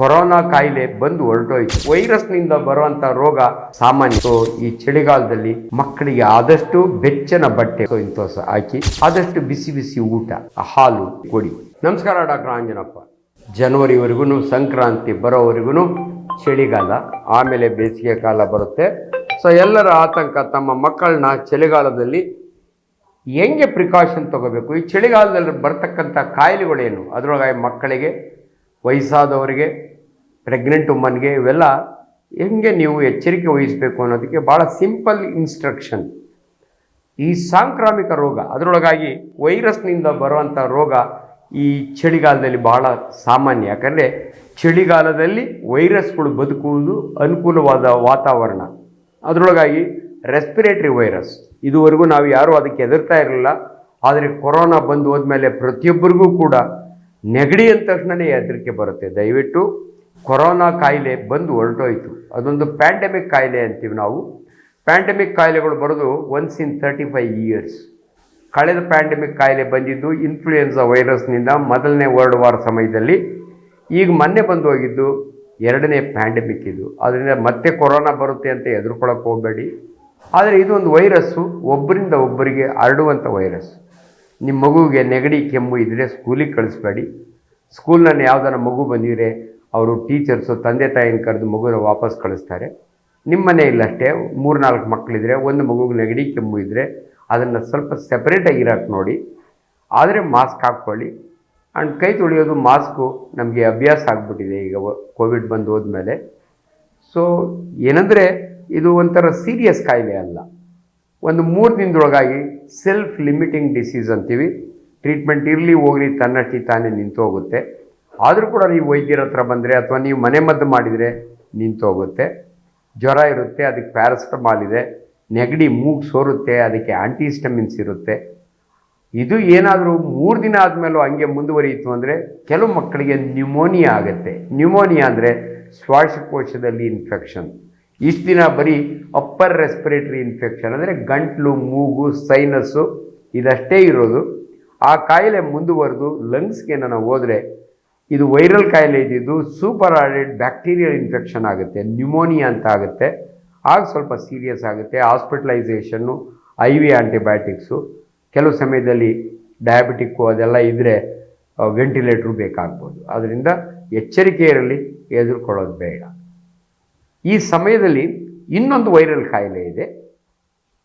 Corona ಕಾಯಿಲೆ ಬಂದು ಹೊರಟೋಯ್ತು. ವೈರಸ್ನಿಂದ ಬರುವಂತ ರೋಗ ಸಾಮಾನ್ಯ. ಈ ಚಳಿಗಾಲದಲ್ಲಿ ಮಕ್ಕಳಿಗೆ ಆದಷ್ಟು ಬೆಚ್ಚನ ಬಟ್ಟೆ ಹಾಕಿ ಆದಷ್ಟು ಬಿಸಿ ಬಿಸಿ ಊಟ ಹಾಲು ಕೊಡಿ. ನಮಸ್ಕಾರ ಡಾಕ್ಟರ್ ಆಂಜನಪ್ಪ. ಜನವರಿವರೆಗೂ ಸಂಕ್ರಾಂತಿ ಬರೋವರೆಗೂ ಚಳಿಗಾಲ, ಆಮೇಲೆ ಬೇಸಿಗೆ ಕಾಲ ಬರುತ್ತೆ. ಸೊ ಎಲ್ಲರ ಆತಂಕ ತಮ್ಮ ಮಕ್ಕಳನ್ನ ಚಳಿಗಾಲದಲ್ಲಿ ಹೆಂಗೆ ಪ್ರಿಕಾಷನ್ ತಗೋಬೇಕು? ಈ ಚಳಿಗಾಲದಲ್ಲಿ ಬರ್ತಕ್ಕಂಥ ಕಾಯಿಲೆಗಳೇನು? ಅದರೊಳಗೆ ಮಕ್ಕಳಿಗೆ ವಯಸ್ಸಾದವರಿಗೆ ಪ್ರೆಗ್ನೆಂಟ್ ವುಮನ್ಗೆ ಇವೆಲ್ಲ ಹೆಂಗೆ ನೀವು ಎಚ್ಚರಿಕೆ ವಹಿಸಬೇಕು ಅನ್ನೋದಕ್ಕೆ ಭಾಳ ಸಿಂಪಲ್ ಇನ್ಸ್ಟ್ರಕ್ಷನ್ ಈ ಸಾಂಕ್ರಾಮಿಕ ರೋಗ, ಅದರೊಳಗಾಗಿ ವೈರಸ್ನಿಂದ ಬರುವಂಥ ರೋಗ ಈ ಚಳಿಗಾಲದಲ್ಲಿ ಬಹಳ ಸಾಮಾನ್ಯ. ಯಾಕಂದರೆ ಚಳಿಗಾಲದಲ್ಲಿ ವೈರಸ್ಗಳು ಬದುಕುವುದು ಅನುಕೂಲವಾದ ವಾತಾವರಣ. ಅದರೊಳಗಾಗಿ ರೆಸ್ಪಿರೇಟರಿ ವೈರಸ್ ಇದುವರೆಗೂ ನಾವು ಯಾರೂ ಅದಕ್ಕೆ ಹೆದರ್ತಾ ಇರಲಿಲ್ಲ. ಆದರೆ ಕೊರೋನಾ ಬಂದು ಹೋದ್ಮೇಲೆ ಪ್ರತಿಯೊಬ್ಬರಿಗೂ ಕೂಡ ನೆಗಡಿ ಅಂದ ತಕ್ಷಣನೇ ಹೆದರಿಕೆ ಬರುತ್ತೆ. ದಯವಿಟ್ಟು ಕೊರೋನಾ ಕಾಯಿಲೆ ಬಂದು ಹೊರಟೋಯ್ತು. ಅದೊಂದು ಪ್ಯಾಂಡಮಿಕ್ ಕಾಯಿಲೆ ಅಂತೀವಿ ನಾವು. ಪ್ಯಾಂಡಮಿಕ್ ಕಾಯಿಲೆಗಳು ಬರೋದು once in thirty five years ಕಳೆದ ಪ್ಯಾಂಡಮಿಕ್ ಕಾಯಿಲೆ ಬಂದಿದ್ದು ಇನ್ಫ್ಲೂಯೆನ್ಸಾ ವೈರಸ್ನಿಂದ ಮೊದಲನೇ ವರ್ಲ್ಡ್ ವಾರ್ ಸಮಯದಲ್ಲಿ. ಈಗ ಮೊನ್ನೆ ಬಂದು ಹೋಗಿದ್ದು ಎರಡನೇ ಪ್ಯಾಂಡಮಿಕ್ ಇದು. ಅದರಿಂದ ಮತ್ತೆ ಕೊರೋನಾ ಬರುತ್ತೆ ಅಂತ ಎದುರ್ಕೊಳಕ್ಕೆ ಹೋಗಬೇಡಿ. ಆದರೆ ಇದು ಒಂದು ವೈರಸ್ಸು ಒಬ್ಬರಿಂದ ಒಬ್ಬರಿಗೆ ಹರಡುವಂಥ ವೈರಸ್ ನಿಮ್ಮ ಮಗುವಿಗೆ ನೆಗಡಿ, ಕೆಮ್ಮು ಇದ್ದರೆ ಸ್ಕೂಲಿಗೆ ಕಳಿಸ್ಬೇಡಿ. ಸ್ಕೂಲ್ನಲ್ಲಿ ಯಾವ್ದಾರ ಮಗು ಬಂದಿದ್ರೆ ಅವರು ಟೀಚರ್ಸು ತಂದೆ, ತಾಯಿನ ಕರೆದು ಮಗುನ ವಾಪಸ್ ಕಳಿಸ್ತಾರೆ. ನಿಮ್ಮ ಮನೆಯಲ್ಲಿ ಅಷ್ಟೇ ಮೂರು ನಾಲ್ಕು ಮಕ್ಕಳಿದ್ರೆ ಒಂದು ಮಗುಗೆ ನೆಗಡಿ, ಕೆಮ್ಮು ಇದ್ದರೆ ಅದನ್ನು ಸ್ವಲ್ಪ ಸೆಪ್ರೇಟಾಗಿ ಇರೋಕ್ಕೆ ನೋಡಿ. ಆದರೆ ಮಾಸ್ಕ್ ಹಾಕ್ಕೊಳ್ಳಿ. ಆ್ಯಂಡ್ ಕೈ ತೊಳೆಯೋದು ಮಾಸ್ಕು ನಮಗೆ ಅಭ್ಯಾಸ ಆಗಿಬಿಟ್ಟಿದೆ ಈಗ ಕೋವಿಡ್ ಬಂದು ಹೋದ್ಮೇಲೆ. ಸೊ ಏನಂದರೆ ಇದು ಒಂಥರ ಸೀರಿಯಸ್ ಕಾಯಿಲೆ ಅಲ್ಲ. ಒಂದು ಮೂರು ದಿನದೊಳಗಾಗಿ ಸೆಲ್ಫ್ ಲಿಮಿಟಿಂಗ್ ಡಿಸೀಸ್ ಅಂತೀವಿ. ಟ್ರೀಟ್ಮೆಂಟ್ ಇರಲಿ ಹೋಗಲಿ ತನ್ನಷ್ಟಿ ತಾನೇ ನಿಂತು ಹೋಗುತ್ತೆ. ಆದರೂ ಕೂಡ ನೀವು ವೈದ್ಯರ ಹತ್ರ ಬಂದರೆ ಅಥವಾ ನೀವು ಮನೆ ಮದ್ದು ಮಾಡಿದರೆ ನಿಂತೋಗುತ್ತೆ ಜ್ವರ ಇರುತ್ತೆ, ಅದಕ್ಕೆ ಪ್ಯಾರಾಸಿಟಮಾಲ್ ಇದೆ ನೆಗಡಿ, ಮೂಗು ಸೋರುತ್ತೆ, ಅದಕ್ಕೆ ಆ್ಯಂಟಿಸ್ಟಮಿನ್ಸ್ ಇರುತ್ತೆ. ಇದು ಏನಾದರೂ ಮೂರು ದಿನ ಆದಮೇಲೂ ಹಂಗೆ ಮುಂದುವರಿಯಿತು ಅಂದರೆ ಕೆಲವು ಮಕ್ಕಳಿಗೆ ನ್ಯೂಮೋನಿಯಾ ಆಗುತ್ತೆ. ನ್ಯೂಮೋನಿಯಾ ಅಂದರೆ ಶ್ವಾಸಕೋಶದಲ್ಲಿ ಇನ್ಫೆಕ್ಷನ್ ಇಷ್ಟು ದಿನ ಬರೀ ಅಪ್ಪರ್ ರೆಸ್ಪಿರೇಟರಿ ಇನ್ಫೆಕ್ಷನ್ ಅಂದರೆ ಗಂಟ್ಲು, ಮೂಗು ಸೈನಸ್ಸು ಇದಷ್ಟೇ ಇರೋದು. ಆ ಕಾಯಿಲೆ ಮುಂದುವರೆದು ಲಂಗ್ಸ್ಗೆ ನಾವು ಹೋದರೆ ಇದು ವೈರಲ್ ಕಾಯಿಲೆ ಇದ್ದಿದ್ದು ಸೂಪರ್ ಆಡೆಡ್ ಬ್ಯಾಕ್ಟೀರಿಯಲ್ ಇನ್ಫೆಕ್ಷನ್ ಆಗುತ್ತೆ ನ್ಯೂಮೋನಿಯಾ ಅಂತ ಆಗುತ್ತೆ. ಆಗ ಸ್ವಲ್ಪ ಸೀರಿಯಸ್ ಆಗುತ್ತೆ ಹಾಸ್ಪಿಟಲೈಸೇಷನ್ನು ಐ ವಿ ಆ್ಯಂಟಿಬಯೋಟಿಕ್ಸು ಕೆಲವು ಸಮಯದಲ್ಲಿ ಡಯಾಬಿಟಿಕ್ಕು ಅದೆಲ್ಲ ಇದ್ದರೆ ವೆಂಟಿಲೇಟ್ರು ಬೇಕಾಗ್ಬೋದು. ಅದರಿಂದ ಎಚ್ಚರಿಕೆ ಇರಲಿ ಬೇಡ. ಈ ಸಮಯದಲ್ಲಿ ಇನ್ನೊಂದು ವೈರಲ್ ಕಾಯಿಲೆ ಇದೆ.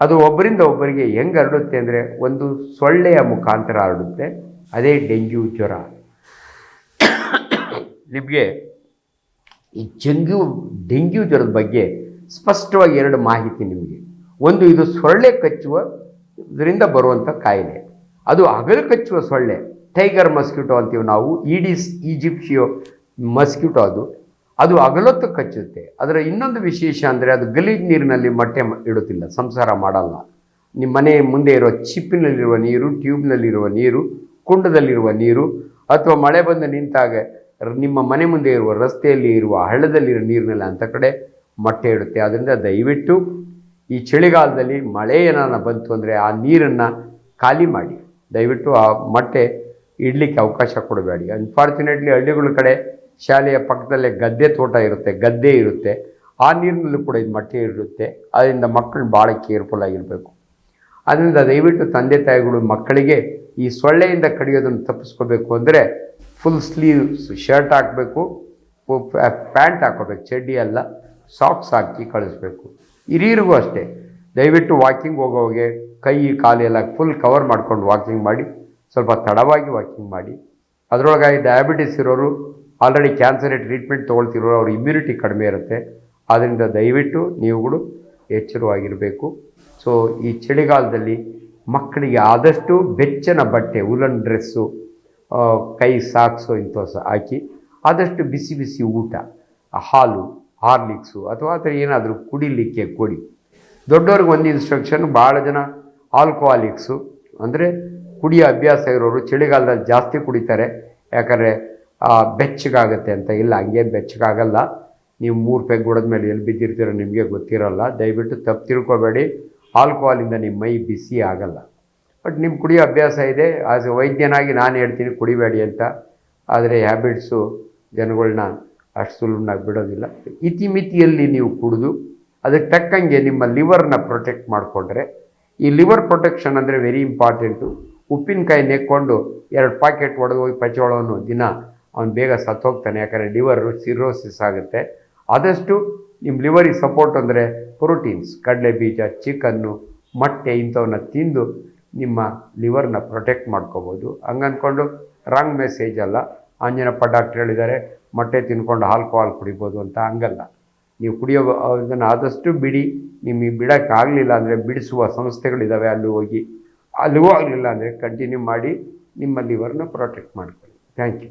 ಅದು ಒಬ್ಬರಿಂದ ಒಬ್ಬರಿಗೆ ಹೆಂಗೆ ಹರಡುತ್ತೆ ಅಂದರೆ ಒಂದು ಸೊಳ್ಳೆಯ ಮುಖಾಂತರ ಹರಡುತ್ತೆ. ಅದೇ ಡೆಂಗ್ಯೂ ಜ್ವರ. ನಿಮಗೆ ಈ ಜಂಗ್ಯೂ, ಡೆಂಗ್ಯೂ ಜ್ವರದ ಬಗ್ಗೆ ಸ್ಪಷ್ಟವಾಗಿ ಎರಡು ಮಾಹಿತಿ ನಿಮಗೆ. ಒಂದು, ಇದು ಸೊಳ್ಳೆ ಕಚ್ಚುವ ಇದರಿಂದ ಬರುವಂಥ ಕಾಯಿಲೆ. ಅದು ಹಗಲು ಕಚ್ಚುವ ಸೊಳ್ಳೆ. ಟೈಗರ್ ಮಸ್ಕಿಟೋ ಅಂತೀವಿ ನಾವು, ಈಡಿಸ್ ಈಜಿಪ್ಷಿಯೋ ಮಸ್ಕಿಟೋ ಅದು. ಅದು ಹಗಲೊತ್ತು ಕಚ್ಚುತ್ತೆ. ಅದರ ಇನ್ನೊಂದು ವಿಶೇಷ ಅಂದರೆ ಅದು ಗಲೀಜು ನೀರಿನಲ್ಲಿ ಮೊಟ್ಟೆ ಇಡುತ್ತಿಲ್ಲ, ಸಂಸಾರ ಮಾಡಲ್ಲ. ನಿಮ್ಮ ಮನೆ ಮುಂದೆ ಇರುವ ಚಿಪ್ಪಿನಲ್ಲಿರುವ ನೀರು, ಟ್ಯೂಬ್ನಲ್ಲಿರುವ ನೀರು, ಕುಂಡದಲ್ಲಿರುವ ನೀರು ಅಥವಾ ಮಳೆ ಬಂದು ನಿಂತಾಗ ನಿಮ್ಮ ಮನೆ ಮುಂದೆ ಇರುವ ರಸ್ತೆಯಲ್ಲಿ ಇರುವ ಹಳ್ಳದಲ್ಲಿರುವ ನೀರಿನಲ್ಲಿ ಅಂಥ ಕಡೆ ಮೊಟ್ಟೆ ಇಡುತ್ತೆ. ಆದ್ದರಿಂದ ದಯವಿಟ್ಟು ಈ ಚಳಿಗಾಲದಲ್ಲಿ ಮಳೆ ಏನಾರ ಬಂತು ಅಂದರೆ ಆ ನೀರನ್ನು ಖಾಲಿ ಮಾಡಿ. ದಯವಿಟ್ಟು ಆ ಮೊಟ್ಟೆ ಇಡಲಿಕ್ಕೆ ಅವಕಾಶ ಕೊಡಬೇಡಿ. ಅನ್ಫಾರ್ಚುನೇಟ್ಲಿ ಹಳ್ಳಿಗಳ ಕಡೆ ಶಾಲೆಯ ಪಕ್ಕದಲ್ಲೇ ಗದ್ದೆ ತೋಟ ಇರುತ್ತೆ, ಗದ್ದೆ ಇರುತ್ತೆ. ಆ ನೀರಿನಲ್ಲೂ ಕೂಡ ಇದು ಮಟ್ಟೆ ಇರುತ್ತೆ. ಅದರಿಂದ ಮಕ್ಕಳು ಭಾಳ ಕೇರ್ಫುಲ್ ಆಗಿರಬೇಕು. ಅದರಿಂದ ದಯವಿಟ್ಟು ತಂದೆ ತಾಯಿಗಳು ಮಕ್ಕಳಿಗೆ ಈ ಸೊಳ್ಳೆಯಿಂದ ಕಡಿಯೋದನ್ನು ತಪ್ಪಿಸ್ಕೋಬೇಕು ಅಂದರೆ ಫುಲ್ ಸ್ಲೀವ್ಸ್ ಶರ್ಟ್ ಹಾಕಬೇಕು ಪ್ಯಾಂಟ್ ಹಾಕೋಬೇಕು ಚಡ್ಡಿ ಅಲ್ಲ ಸಾಕ್ಸ್ ಹಾಕಿ ಕಳಿಸ್ಬೇಕು. ಹಿರಿಯರಿಗೂ ಅಷ್ಟೇ. ದಯವಿಟ್ಟು ವಾಕಿಂಗ್ ಹೋಗೋವಾಗೆ ಕೈ, ಕಾಲು ಎಲ್ಲ ಫುಲ್ ಕವರ್ ಮಾಡ್ಕೊಂಡು ವಾಕಿಂಗ್ ಮಾಡಿ, ಸ್ವಲ್ಪ ತಡವಾಗಿ ವಾಕಿಂಗ್ ಮಾಡಿ. ಅದರೊಳಗಾಗಿ ಡಯಾಬಿಟಿಸ್ ಇರೋರು ಆಲ್ರೆಡಿ ಕ್ಯಾನ್ಸರ್ ಟ್ರೀಟ್ಮೆಂಟ್ ತೊಗೊಳ್ತಿರೋರು, ಅವ್ರ ಇಮ್ಯುನಿಟಿ ಕಡಿಮೆ ಇರುತ್ತೆ. ಆದ್ದರಿಂದ ದಯವಿಟ್ಟು ನೀವುಗಳು ಎಚ್ಚರವಾಗಿರಬೇಕು. ಸೊ ಈ ಚಳಿಗಾಲದಲ್ಲಿ ಮಕ್ಕಳಿಗೆ ಆದಷ್ಟು ಬೆಚ್ಚನ ಬಟ್ಟೆ ಉಲನ್ ಡ್ರೆಸ್ಸು ಕೈ ಸಾಕ್ಸು ಇಂಥ ಹಾಕಿ, ಆದಷ್ಟು ಬಿಸಿ ಬಿಸಿ ಊಟ, ಹಾಲು, ಹಾರ್ಲಿಕ್ಸು, ಅಥವಾ ಆ ಥರ ಏನಾದರೂ ಕುಡಿಲಿಕ್ಕೆ ಕೊಡಿ. ದೊಡ್ಡವ್ರಿಗೆ ಒಂದು ಇನ್ಸ್ಟ್ರಕ್ಷನ್ ಭಾಳ ಜನ ಆಲ್ಕೋಹಾಲಿಕ್ಸು ಅಂದರೆ ಕುಡಿಯೋ ಅಭ್ಯಾಸ ಇರೋರು ಚಳಿಗಾಲದಲ್ಲಿ ಜಾಸ್ತಿ ಕುಡಿತಾರೆ. ಯಾಕಂದರೆ ಬೆಚ್ಚಗಾಗುತ್ತೆ ಅಂತ. ಇಲ್ಲ, ಹಂಗೇನು ಬೆಚ್ಚಗಾಗಲ್ಲ. ನೀವು ಮೂರು ಪೆಗ್ ಹೊಡೆದ ಮೇಲೆ ಎಲ್ಲಿ ಬಿದ್ದಿರ್ತೀರೋ ನಿಮಗೆ ಗೊತ್ತಿರಲ್ಲ. ದಯವಿಟ್ಟು ತಪ್ಪು ತಿಳ್ಕೊಬೇಡಿ. ಆಲ್ಕೋಹಾಲಿಂದ ನಿಮ್ಮ ಮೈ ಬಿಸಿ ಆಗಲ್ಲ. ಬಟ್ ನಿಮ್ಮ ಕುಡಿಯೋ ಅಭ್ಯಾಸ ಇದೆ. ಆಸ್ ವೈದ್ಯನಾಗಿ ನಾನು ಹೇಳ್ತೀನಿ, ಕುಡಿಬೇಡಿ ಅಂತ. ಆದರೆ ಹ್ಯಾಬಿಟ್ಸು ಜನಗಳನ್ನ ಅಷ್ಟು ಸುಲಭನಾಗಿ ಬಿಡೋದಿಲ್ಲ. ಇತಿಮಿತಿಯಲ್ಲಿ ನೀವು ಕುಡಿದು, ಅದಕ್ಕೆ ತಕ್ಕಂಗೆ ನಿಮ್ಮ ಲಿವರ್ನ ಪ್ರೊಟೆಕ್ಟ್ ಮಾಡಿಕೊಂಡ್ರೆ, ಈ ಲಿವರ್ ಪ್ರೊಟೆಕ್ಷನ್ ಅಂದರೆ ವೆರಿ ಇಂಪಾರ್ಟೆಂಟು. ಉಪ್ಪಿನಕಾಯಿ ನೆಕ್ಕೊಂಡು ಎರಡು ಪಾಕೆಟ್ ಒಡೆದು ಹೋಗಿ ಪಚೋಳೋನು ದಿನ ಅವ್ನು ಬೇಗ ಸತ್ತೋಗ್ತಾನೆ, ಯಾಕಂದರೆ ಲಿವರ್ ಸಿರೋಸಿಸ್ ಆಗುತ್ತೆ. ಆದಷ್ಟು ನಿಮ್ಮ ಲಿವರಿಗೆ ಸಪೋರ್ಟ್ ಅಂದರೆ ಪ್ರೋಟೀನ್ಸ್ ಕಡಲೆ ಬೀಜ, ಚಿಕನ್ನು, ಮೊಟ್ಟೆ ಇಂಥವನ್ನ ತಿಂದು ನಿಮ್ಮ ಲಿವರ್ನ ಪ್ರೊಟೆಕ್ಟ್ ಮಾಡ್ಕೋಬೋದು. ಹಂಗಂದ್ಕೊಂಡು ರಾಂಗ್ ಮೆಸೇಜ್ ಅಲ್ಲ. ಆಂಜನಪ್ಪ ಡಾಕ್ಟ್ರ್ ಹೇಳಿದ್ದಾರೆ, ಮೊಟ್ಟೆ ತಿನ್ಕೊಂಡು ಆಲ್ಕೋಹಾಲ್ ಕುಡಿಬೋದು ಅಂತ ಹಂಗಲ್ಲ. ನೀವು ಕುಡಿಯೋ ಇದನ್ನು ಆದಷ್ಟು ಬಿಡಿ. ನಿಮಗೆ ಬಿಡೋಕ್ಕಾಗಲಿಲ್ಲ ಅಂದರೆ ಬಿಡಿಸುವ ಸಂಸ್ಥೆಗಳಿದ್ದಾವೆ ಅಲ್ಲಿ ಹೋಗಿ. ಅಲ್ಲಿಗೂ ಆಗಲಿಲ್ಲ ಅಂದರೆ ಕಂಟಿನ್ಯೂ ಮಾಡಿ ನಿಮ್ಮ ಲಿವರ್ನ ಪ್ರೊಟೆಕ್ಟ್ ಮಾಡ್ಕೊಳ್ಳಿ. Thank you